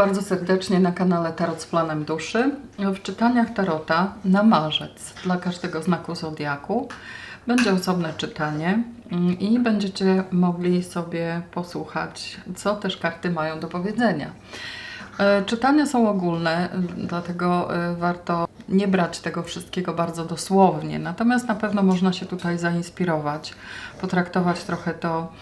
bardzo serdecznie na kanale Tarot z Planem Duszy. W czytaniach Tarota na marzec dla każdego znaku zodiaku będzie osobne czytanie mm, i będziecie mogli sobie posłuchać, co też karty mają do powiedzenia. E, Czytania są ogólne, dlatego e, warto nie brać tego wszystkiego bardzo dosłownie. Natomiast na pewno można się tutaj zainspirować, potraktować trochę to,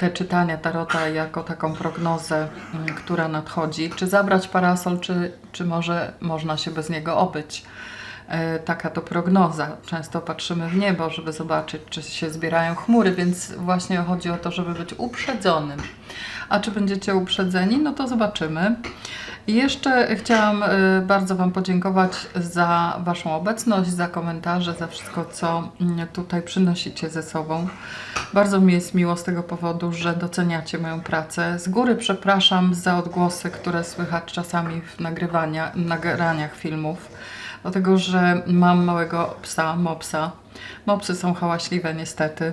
te czytania Tarota jako taką prognozę, mm, która nadchodzi. Czy zabrać parasol, czy, czy może można się bez niego obyć. E, Taka to prognoza. Często patrzymy w niebo, żeby zobaczyć, czy się zbierają chmury, więc właśnie chodzi o to, żeby być uprzedzonym. A czy będziecie uprzedzeni? No to zobaczymy. I jeszcze chciałam y, bardzo Wam podziękować za Waszą obecność, za komentarze, za wszystko, co mm, tutaj przynosicie ze sobą. Bardzo mi jest miło z tego powodu, że doceniacie moją pracę. Z góry przepraszam za odgłosy, które słychać czasami w nagrywania, nagraniach filmów, dlatego że mam małego psa, mopsa. Mopsy są hałaśliwe niestety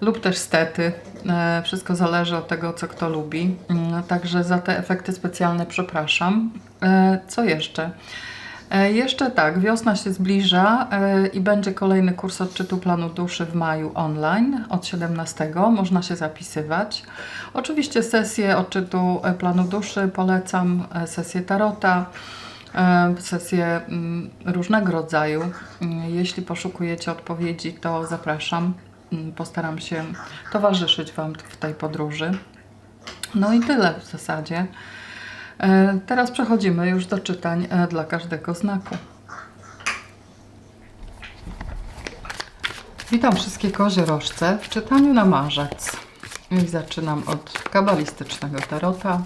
lub też stety. E, Wszystko zależy od tego, co kto lubi. Mm, Także za te efekty specjalne przepraszam. E, Co jeszcze? E, Jeszcze tak, wiosna się zbliża i będzie kolejny kurs odczytu planu duszy w maju online od 17. Można się zapisywać. Oczywiście sesję odczytu planu duszy polecam, sesję tarota, sesje mm, różnego rodzaju. Mm, Jeśli poszukujecie odpowiedzi, to zapraszam. Postaram się towarzyszyć Wam w tej podróży. No i tyle w zasadzie. E, Teraz przechodzimy już do czytań e, dla każdego znaku. Witam wszystkie koziorożce w czytaniu na marzec. I zaczynam od kabalistycznego tarota.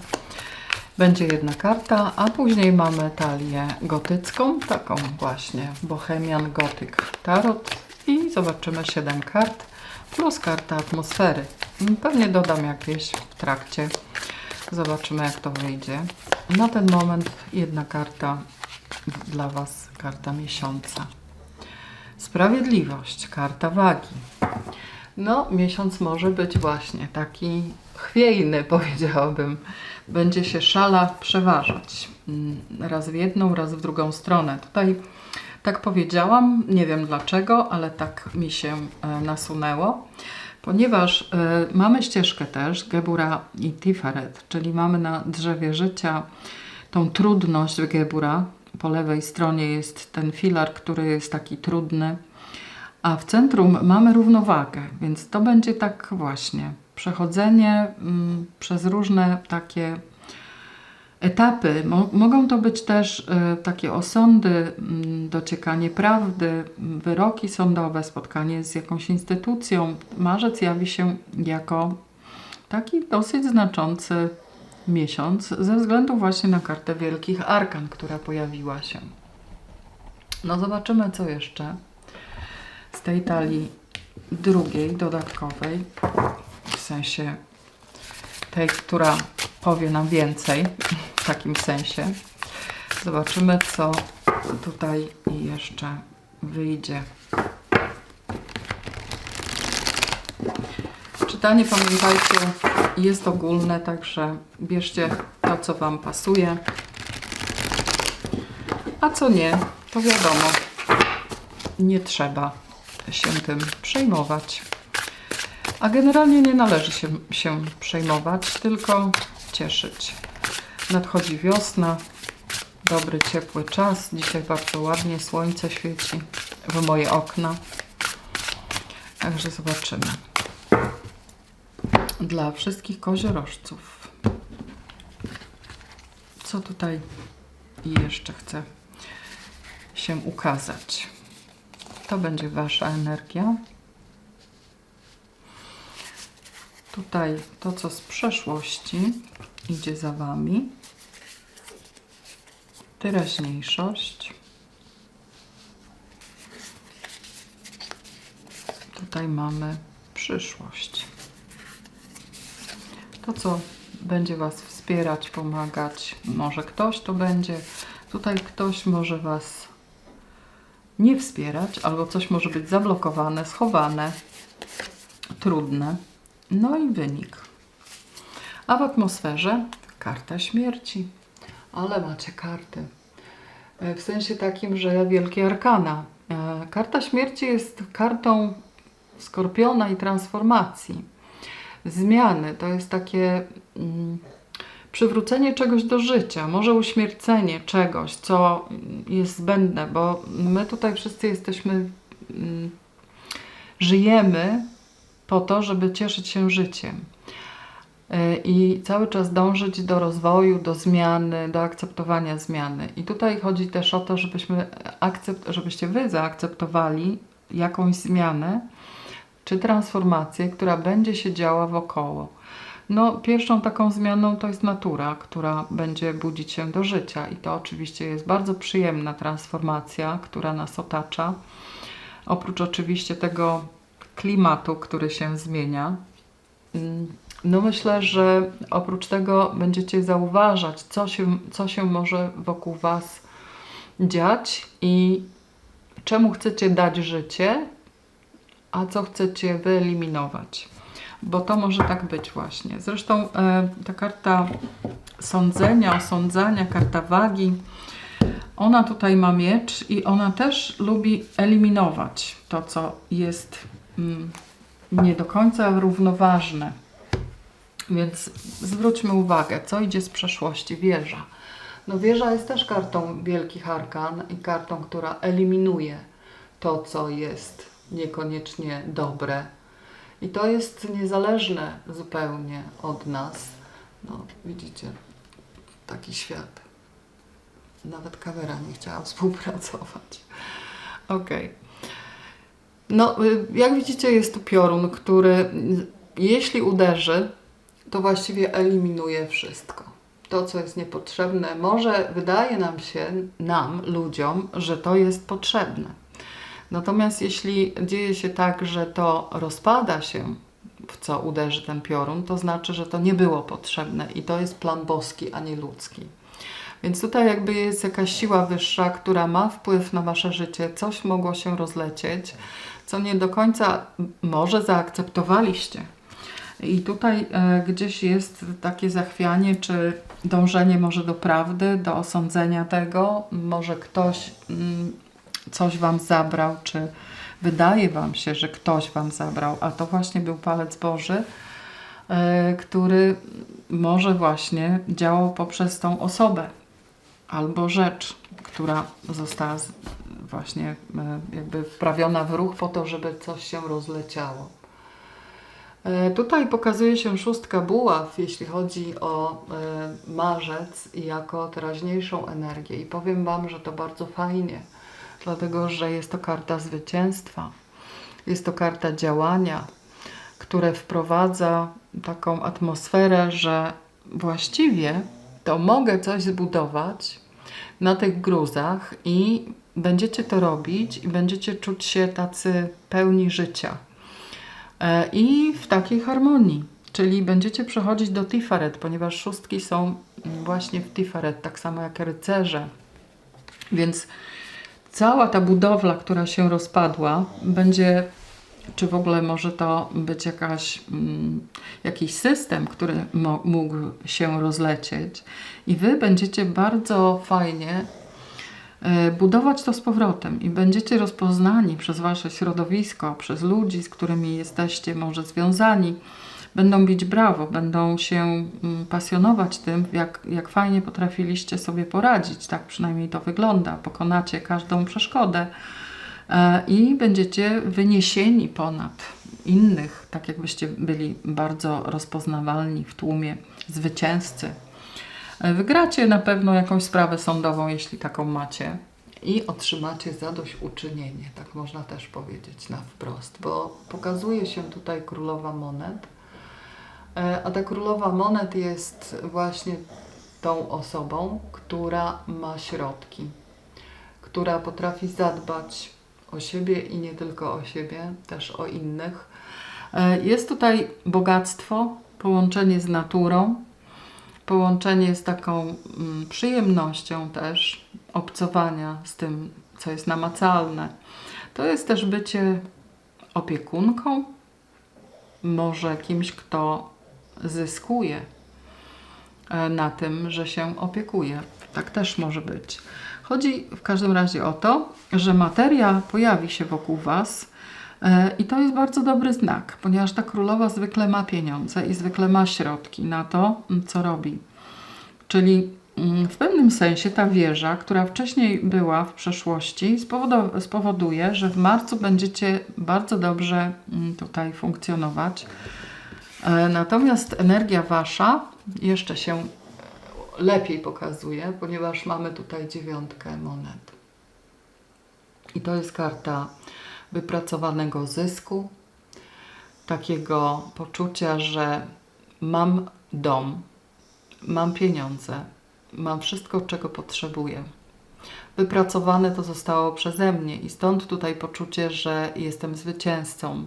Będzie jedna karta, a później mamy talię gotycką, taką właśnie Bohemian Gothic Tarot i zobaczymy 7 kart plus karta atmosfery. Pewnie dodam jakieś w trakcie. Zobaczymy jak to wyjdzie. Na ten moment jedna karta dla Was, karta miesiąca. Sprawiedliwość, karta wagi. No, miesiąc może być właśnie taki chwiejny, powiedziałabym. Będzie się szala przeważać. Mm, Raz w jedną, raz w drugą stronę. Tutaj tak powiedziałam, nie wiem dlaczego, ale tak mi się e, nasunęło, ponieważ e, mamy ścieżkę też, Gebura i Tiferet, czyli mamy na drzewie życia tą trudność Gebura. Po lewej stronie jest ten filar, który jest taki trudny, a w centrum mamy równowagę, więc to będzie tak właśnie przechodzenie mm, przez różne takie etapy. Mo- mogą to być też e, takie osądy, mm, dociekanie prawdy, m, wyroki sądowe, spotkanie z jakąś instytucją. Marzec jawi się jako taki dosyć znaczący miesiąc ze względu właśnie na kartę Wielkich Arkan, która pojawiła się. No zobaczymy co jeszcze z tej talii drugiej, dodatkowej, w sensie tej, która powie nam więcej, w takim sensie. Zobaczymy, co tutaj jeszcze wyjdzie. Czytanie, pamiętajcie, jest ogólne, także bierzcie to, co Wam pasuje. A co nie, to wiadomo, nie trzeba się tym przejmować. A generalnie nie należy się, się przejmować, tylko cieszyć. Nadchodzi wiosna, dobry, ciepły czas. Dzisiaj bardzo ładnie słońce świeci w moje okna. Także zobaczymy. Dla wszystkich koziorożców. Co tutaj jeszcze chcę się ukazać? To będzie Wasza energia. Tutaj to, co z przeszłości idzie za Wami. Teraźniejszość. Tutaj mamy przyszłość. To, co będzie Was wspierać, pomagać, może ktoś to będzie. Tutaj ktoś może Was nie wspierać, albo coś może być zablokowane, schowane, trudne. No i wynik. A w atmosferze karta śmierci. Ale macie karty. E, W sensie takim, że wielkie arkana. E, Karta śmierci jest kartą skorpiona i transformacji. Zmiany to jest takie mm, przywrócenie czegoś do życia, może uśmiercenie czegoś, co jest zbędne, bo my tutaj wszyscy jesteśmy, mm, żyjemy po to, żeby cieszyć się życiem. E, i cały czas dążyć do rozwoju, do zmiany, do akceptowania zmiany. I tutaj chodzi też o to, żebyśmy akcept, żebyście wy zaakceptowali jakąś zmianę czy transformację, która będzie się działa wokoło. No, pierwszą taką zmianą to jest natura, która będzie budzić się do życia, i to oczywiście jest bardzo przyjemna transformacja, która nas otacza. Oprócz oczywiście tego klimatu, który się zmienia, Mm, no myślę, że oprócz tego będziecie zauważać, co się, co się może wokół Was dziać i czemu chcecie dać życie, a co chcecie wyeliminować. Bo to może tak być właśnie. Zresztą e, ta karta sądzenia, osądzania, karta wagi, ona tutaj ma miecz i ona też lubi eliminować to, co jest mm, nie do końca równoważne. Więc zwróćmy uwagę, co idzie z przeszłości. Wieża. No wieża jest też kartą wielkich arkan i kartą, która eliminuje to, co jest niekoniecznie dobre. I to jest niezależne zupełnie od nas. No, widzicie, taki świat. Nawet kamera nie chciała współpracować. Okej. No, y, jak widzicie, jest tu piorun, który jeśli uderzy, to właściwie eliminuje wszystko. To, co jest niepotrzebne, może wydaje nam się, nam, ludziom, że to jest potrzebne. Natomiast jeśli dzieje się tak, że to rozpada się, w co uderzy ten piorun, to znaczy, że to nie było potrzebne i to jest plan boski, a nie ludzki. Więc tutaj jakby jest jakaś siła wyższa, która ma wpływ na wasze życie, coś mogło się rozlecieć, co nie do końca może zaakceptowaliście. I tutaj e, gdzieś jest takie zachwianie, czy dążenie może do prawdy, do osądzenia tego. Może ktoś mm, coś wam zabrał, czy wydaje wam się, że ktoś wam zabrał, a to właśnie był palec Boży, e, który może właśnie działał poprzez tą osobę albo rzecz, która została właśnie e, jakby wprawiona w ruch po to, żeby coś się rozleciało. E, Tutaj pokazuje się szóstka buław, jeśli chodzi o e, marzec jako teraźniejszą energię. I powiem Wam, że to bardzo fajnie, dlatego że jest to karta zwycięstwa, jest to karta działania, które wprowadza taką atmosferę, że właściwie to mogę coś zbudować na tych gruzach i będziecie to robić i będziecie czuć się tacy pełni życia. E, I w takiej harmonii, czyli będziecie przechodzić do Tiferet, ponieważ szóstki są właśnie w Tiferet, tak samo jak rycerze. Więc cała ta budowla, która się rozpadła, będzie, czy w ogóle może to być jakaś, mm, jakiś system, który mógł się rozlecieć, i wy będziecie bardzo fajnie budować to z powrotem i będziecie rozpoznani przez wasze środowisko, przez ludzi, z którymi jesteście może związani. Będą bić brawo, będą się mm, pasjonować tym, jak, jak fajnie potrafiliście sobie poradzić. Tak przynajmniej to wygląda. Pokonacie każdą przeszkodę e, i będziecie wyniesieni ponad innych, tak jakbyście byli bardzo rozpoznawalni w tłumie zwycięzcy. E, Wygracie na pewno jakąś sprawę sądową, jeśli taką macie. I otrzymacie zadośćuczynienie, tak można też powiedzieć na wprost, bo pokazuje się tutaj królowa monet, E, a ta królowa monet jest właśnie tą osobą, która ma środki, która potrafi zadbać o siebie i nie tylko o siebie, też o innych. E, Jest tutaj bogactwo, połączenie z naturą, połączenie z taką mm, przyjemnością też obcowania z tym, co jest namacalne. To jest też bycie opiekunką, może kimś, kto zyskuje e, na tym, że się opiekuje. Tak też może być. Chodzi w każdym razie o to, że materia pojawi się wokół Was i to jest bardzo dobry znak, ponieważ ta królowa zwykle ma pieniądze i zwykle ma środki na to, m, co robi. Czyli mm, w pewnym sensie ta wieża, która wcześniej była w przeszłości, spowoduje, że w marcu będziecie bardzo dobrze mm, tutaj funkcjonować. E, Natomiast energia wasza jeszcze się lepiej pokazuje, ponieważ mamy tutaj dziewiątkę monet. I to jest karta wypracowanego zysku, takiego poczucia, że mam dom, mam pieniądze, mam wszystko, czego potrzebuję. Wypracowane to zostało przeze mnie i stąd tutaj poczucie, że jestem zwycięzcą.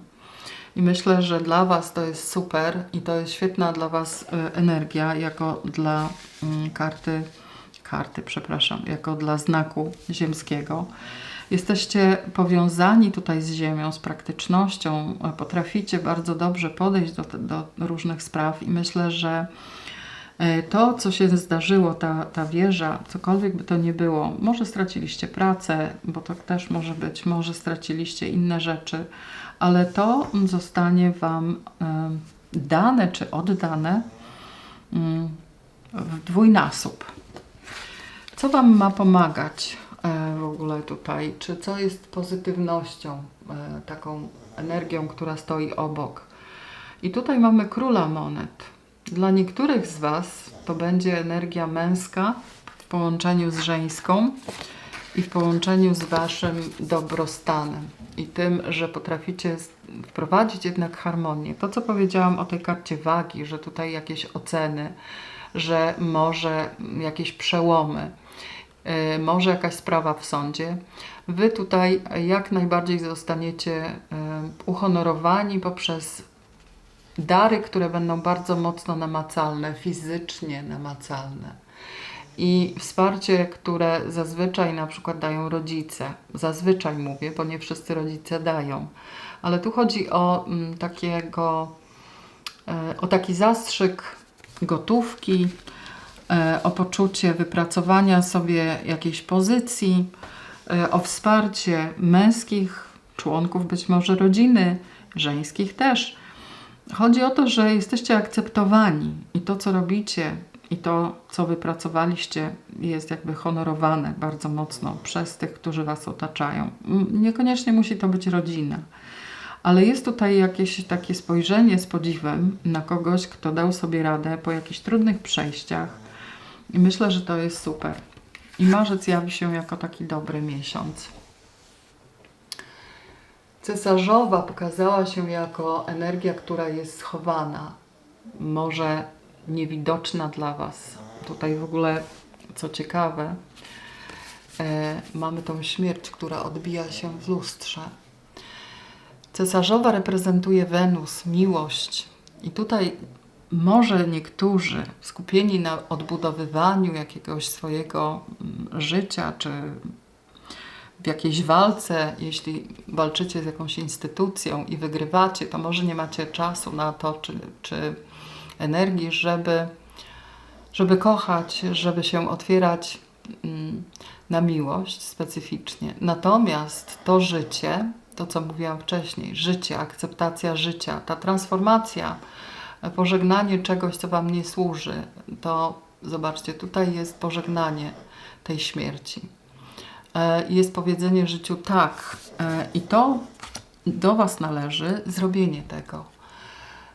I myślę, że dla Was to jest super i to jest świetna dla Was y, energia, jako dla mm, karty, karty, przepraszam, jako dla znaku ziemskiego. Jesteście powiązani tutaj z Ziemią, z praktycznością, e, potraficie bardzo dobrze podejść do, do różnych spraw i myślę, że e, to, co się zdarzyło, ta, ta wieża, cokolwiek by to nie było, może straciliście pracę, bo to też może być, może straciliście inne rzeczy, ale to zostanie Wam dane czy oddane mm, w dwójnasób. Co Wam ma pomagać w ogóle tutaj? Czy co jest pozytywnością, e, taką energią, która stoi obok? I tutaj mamy króla monet. Dla niektórych z Was to będzie energia męska w połączeniu z żeńską i w połączeniu z Waszym dobrostanem i tym, że potraficie wprowadzić jednak harmonię. To, co powiedziałam o tej karcie wagi, że tutaj jakieś oceny, że może jakieś przełomy, może jakaś sprawa w sądzie. Wy tutaj jak najbardziej zostaniecie y, uhonorowani poprzez dary, które będą bardzo mocno namacalne, fizycznie namacalne. I wsparcie, które zazwyczaj na przykład dają rodzice. Zazwyczaj mówię, bo nie wszyscy rodzice dają. Ale tu chodzi o mm, takiego, e, o taki zastrzyk gotówki, e, o poczucie wypracowania sobie jakiejś pozycji, e, o wsparcie męskich członków być może rodziny, żeńskich też. Chodzi o to, że jesteście akceptowani i to, co robicie, i to, co wypracowaliście, jest jakby honorowane bardzo mocno przez tych, którzy Was otaczają. Niekoniecznie musi to być rodzina, ale jest tutaj jakieś takie spojrzenie z podziwem na kogoś, kto dał sobie radę po jakichś trudnych przejściach. I myślę, że to jest super. I marzec jawi się jako taki dobry miesiąc. Cesarzowa pokazała się jako energia, która jest schowana, może niewidoczna dla Was. Tutaj w ogóle, co ciekawe, e, mamy tą śmierć, która odbija się w lustrze. Cesarzowa reprezentuje Wenus, miłość. I tutaj może niektórzy skupieni na odbudowywaniu jakiegoś swojego mm, życia, czy w jakiejś walce, jeśli walczycie z jakąś instytucją i wygrywacie, to może nie macie czasu na to, czy, czy energii, żeby, żeby kochać, żeby się otwierać mm, na miłość specyficznie. Natomiast to życie, to co mówiłam wcześniej, życie, akceptacja życia, ta transformacja, pożegnanie czegoś, co Wam nie służy, to zobaczcie, tutaj jest pożegnanie tej śmierci. E, Jest powiedzenie życiu tak e, i to do Was należy zrobienie tego.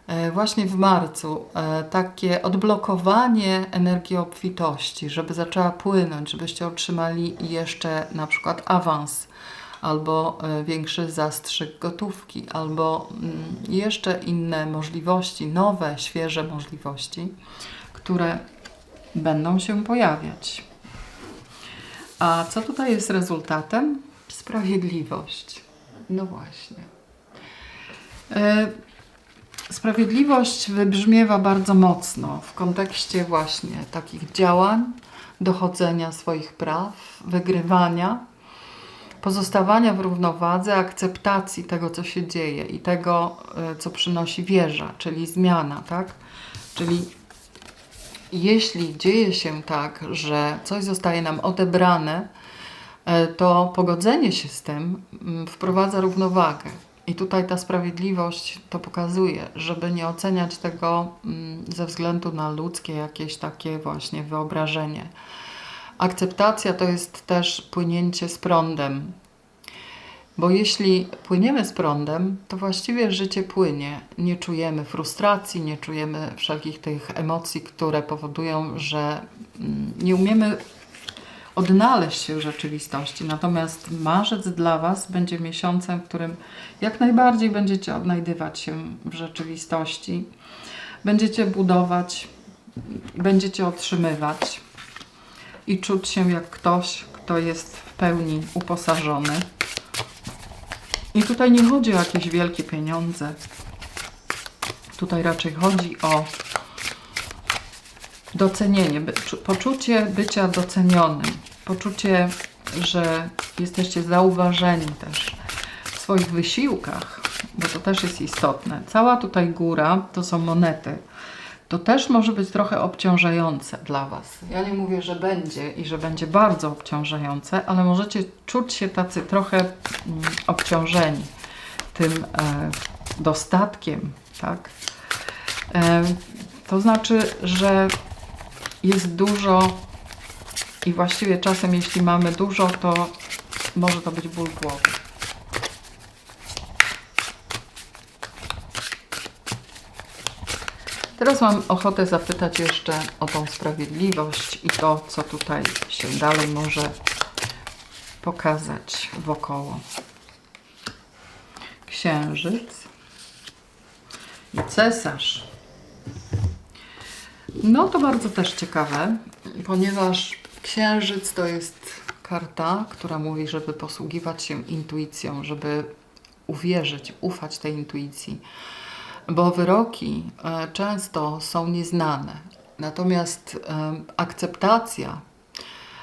E, Właśnie w marcu takie odblokowanie energii obfitości, żeby zaczęła płynąć, żebyście otrzymali jeszcze na przykład awans albo e, większy zastrzyk gotówki, albo mm, jeszcze inne możliwości, nowe, świeże możliwości, które będą się pojawiać. A co tutaj jest rezultatem? Sprawiedliwość. No właśnie. E, Sprawiedliwość wybrzmiewa bardzo mocno w kontekście właśnie takich działań, dochodzenia swoich praw, wygrywania, pozostawania w równowadze, akceptacji tego, co się dzieje i tego, e, co przynosi wieża, czyli zmiana, tak? Czyli jeśli dzieje się tak, że coś zostaje nam odebrane, e, to pogodzenie się z tym mm, wprowadza równowagę. I tutaj ta sprawiedliwość to pokazuje, żeby nie oceniać tego mm, ze względu na ludzkie jakieś takie właśnie wyobrażenie. Akceptacja to jest też płynięcie z prądem. Bo jeśli płyniemy z prądem, to właściwie życie płynie. Nie czujemy frustracji, nie czujemy wszelkich tych emocji, które powodują, że mm, nie umiemy odnaleźć się w rzeczywistości. Natomiast marzec dla Was będzie miesiącem, w którym jak najbardziej będziecie odnajdywać się w rzeczywistości. Będziecie budować, będziecie otrzymywać i czuć się jak ktoś, kto jest w pełni uposażony. I tutaj nie chodzi o jakieś wielkie pieniądze. Tutaj raczej chodzi o docenienie, poczucie bycia docenionym, poczucie, że jesteście zauważeni też w swoich wysiłkach, bo to też jest istotne. Cała tutaj góra to są monety. To też może być trochę obciążające dla Was. Ja nie mówię, że będzie i że będzie bardzo obciążające, ale możecie czuć się tacy trochę mm, obciążeni tym e, dostatkiem, tak? E, to znaczy, że jest dużo i właściwie czasem, jeśli mamy dużo, to może to być ból głowy. Teraz mam ochotę zapytać jeszcze o tą sprawiedliwość i to, co tutaj się dalej może pokazać wokoło. Księżyc i cesarz. No to bardzo też ciekawe, ponieważ księżyc to jest karta, która mówi, żeby posługiwać się intuicją, żeby uwierzyć, ufać tej intuicji, bo wyroki e, często są nieznane. Natomiast e, akceptacja,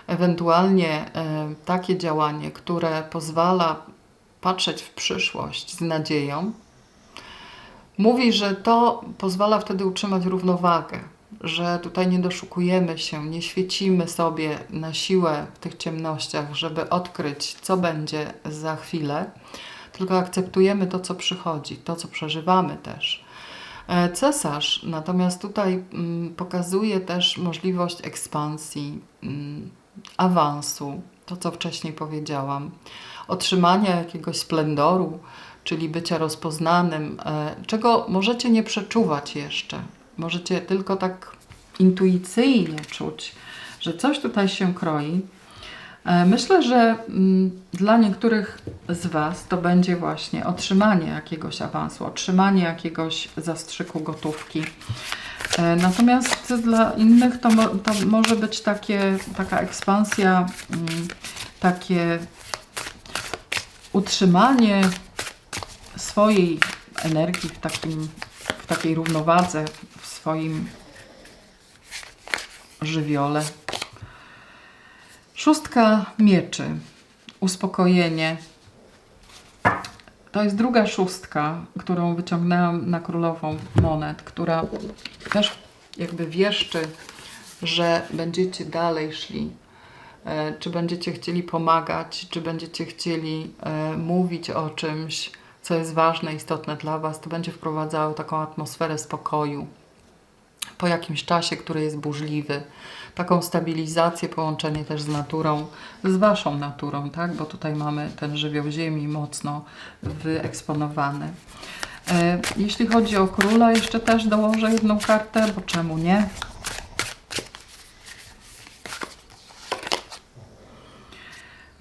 ewentualnie e, takie działanie, które pozwala patrzeć w przyszłość z nadzieją, mówi, że to pozwala wtedy utrzymać równowagę że tutaj nie doszukujemy się, nie świecimy sobie na siłę w tych ciemnościach, żeby odkryć, co będzie za chwilę, tylko akceptujemy to, co przychodzi, to, co przeżywamy też. E, cesarz natomiast tutaj mm, pokazuje też możliwość ekspansji, mm, awansu, to co wcześniej powiedziałam, otrzymania jakiegoś splendoru, czyli bycia rozpoznanym, e, czego możecie nie przeczuwać jeszcze, Możecie tylko tak intuicyjnie czuć, że coś tutaj się kroi. E, myślę, że mm, dla niektórych z Was to będzie właśnie otrzymanie jakiegoś awansu, otrzymanie jakiegoś zastrzyku gotówki. E, natomiast dla innych to, to może być takie, taka ekspansja, mm, takie utrzymanie swojej energii w, takim, w takiej równowadze, swoim żywiole. Szóstka mieczy. Uspokojenie. To jest druga szóstka, którą wyciągnęłam na królową monet, która też jakby wieszczy, że będziecie dalej szli. E, czy będziecie chcieli pomagać, czy będziecie chcieli e, mówić o czymś, co jest ważne, istotne dla Was, to będzie wprowadzało taką atmosferę spokoju po jakimś czasie, który jest burzliwy. Taką stabilizację, połączenie też z naturą, z Waszą naturą, tak? bo tutaj mamy ten żywioł ziemi mocno wyeksponowany. E, jeśli chodzi o króla, jeszcze też dołożę jedną kartę, bo czemu nie?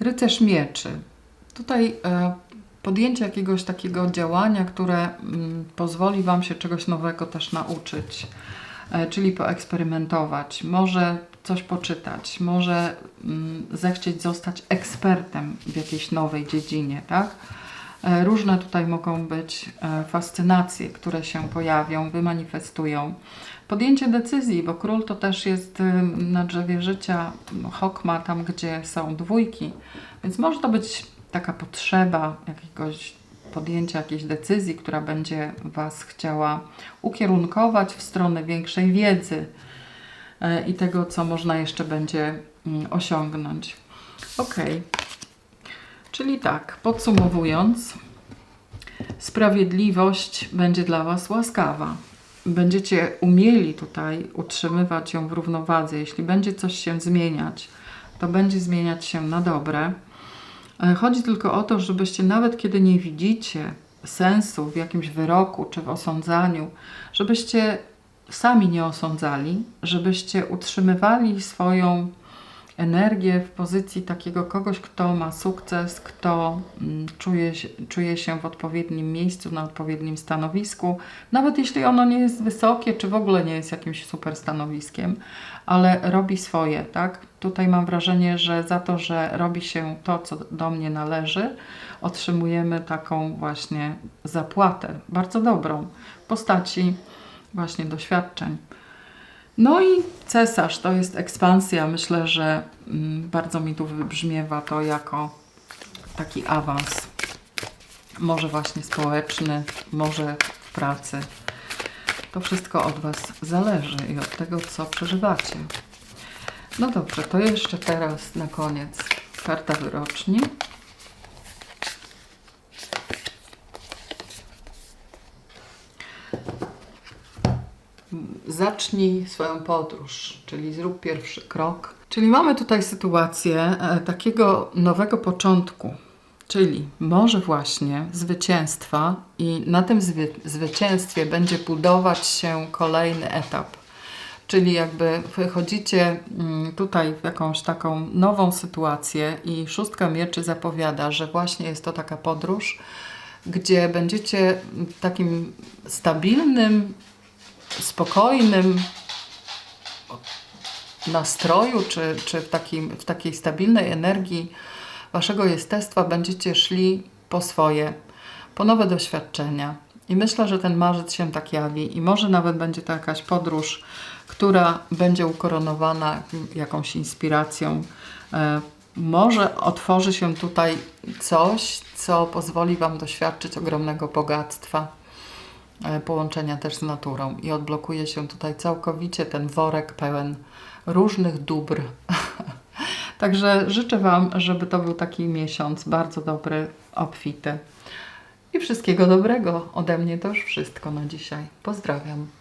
Rycerz mieczy. Tutaj e, podjęcie jakiegoś takiego działania, które mm, pozwoli Wam się czegoś nowego też nauczyć. E, czyli poeksperymentować, może coś poczytać, może mm, zechcieć zostać ekspertem w jakiejś nowej dziedzinie, tak? E, różne tutaj mogą być e, fascynacje, które się pojawią, wymanifestują. Podjęcie decyzji, bo król to też jest na drzewie życia hokma, tam gdzie są dwójki, więc może to być taka potrzeba jakiegoś podjęcia jakiejś decyzji, która będzie Was chciała ukierunkować w stronę większej wiedzy, i tego, co można jeszcze będzie mm, osiągnąć. Ok. Czyli tak, podsumowując, sprawiedliwość będzie dla Was łaskawa. Będziecie umieli tutaj utrzymywać ją w równowadze. Jeśli będzie coś się zmieniać, to będzie zmieniać się na dobre. E, Chodzi tylko o to, żebyście nawet kiedy nie widzicie sensu w jakimś wyroku czy w osądzaniu, żebyście sami nie osądzali, żebyście utrzymywali swoją energię w pozycji takiego kogoś, kto ma sukces, kto mm, czuje, czuje się w odpowiednim miejscu, na odpowiednim stanowisku, nawet jeśli ono nie jest wysokie, czy w ogóle nie jest jakimś super stanowiskiem, ale robi swoje, tak? Tutaj mam wrażenie, że za to, że robi się to, co do mnie należy, otrzymujemy taką właśnie zapłatę, bardzo dobrą, w postaci właśnie doświadczeń. No i cesarz to jest ekspansja. Myślę, że mm, bardzo mi tu wybrzmiewa to jako taki awans. Może właśnie społeczny, może w pracy. To wszystko od Was zależy i od tego, co przeżywacie. No dobrze, to jeszcze teraz na koniec karta wyroczni. Zacznij swoją podróż, czyli zrób pierwszy krok. Czyli mamy tutaj sytuację e, takiego nowego początku, czyli może właśnie zwycięstwa i na tym zwy zwycięstwie będzie budować się kolejny etap. Czyli jakby wychodzicie mm, tutaj w jakąś taką nową sytuację i szóstka mieczy zapowiada, że właśnie jest to taka podróż, gdzie będziecie w takim stabilnym, spokojnym nastroju, czy, czy w, takim, w takiej stabilnej energii waszego jestestwa będziecie szli po swoje, po nowe doświadczenia. I myślę, że ten marzec się tak jawi i może nawet będzie to jakaś podróż, która będzie ukoronowana jakąś inspiracją. E, Może otworzy się tutaj coś, co pozwoli Wam doświadczyć ogromnego bogactwa połączenia też z naturą i odblokuje się tutaj całkowicie ten worek pełen różnych dóbr. Także życzę Wam, żeby to był taki miesiąc bardzo dobry, obfity. I wszystkiego dobrego. Ode mnie to już wszystko na dzisiaj. Pozdrawiam.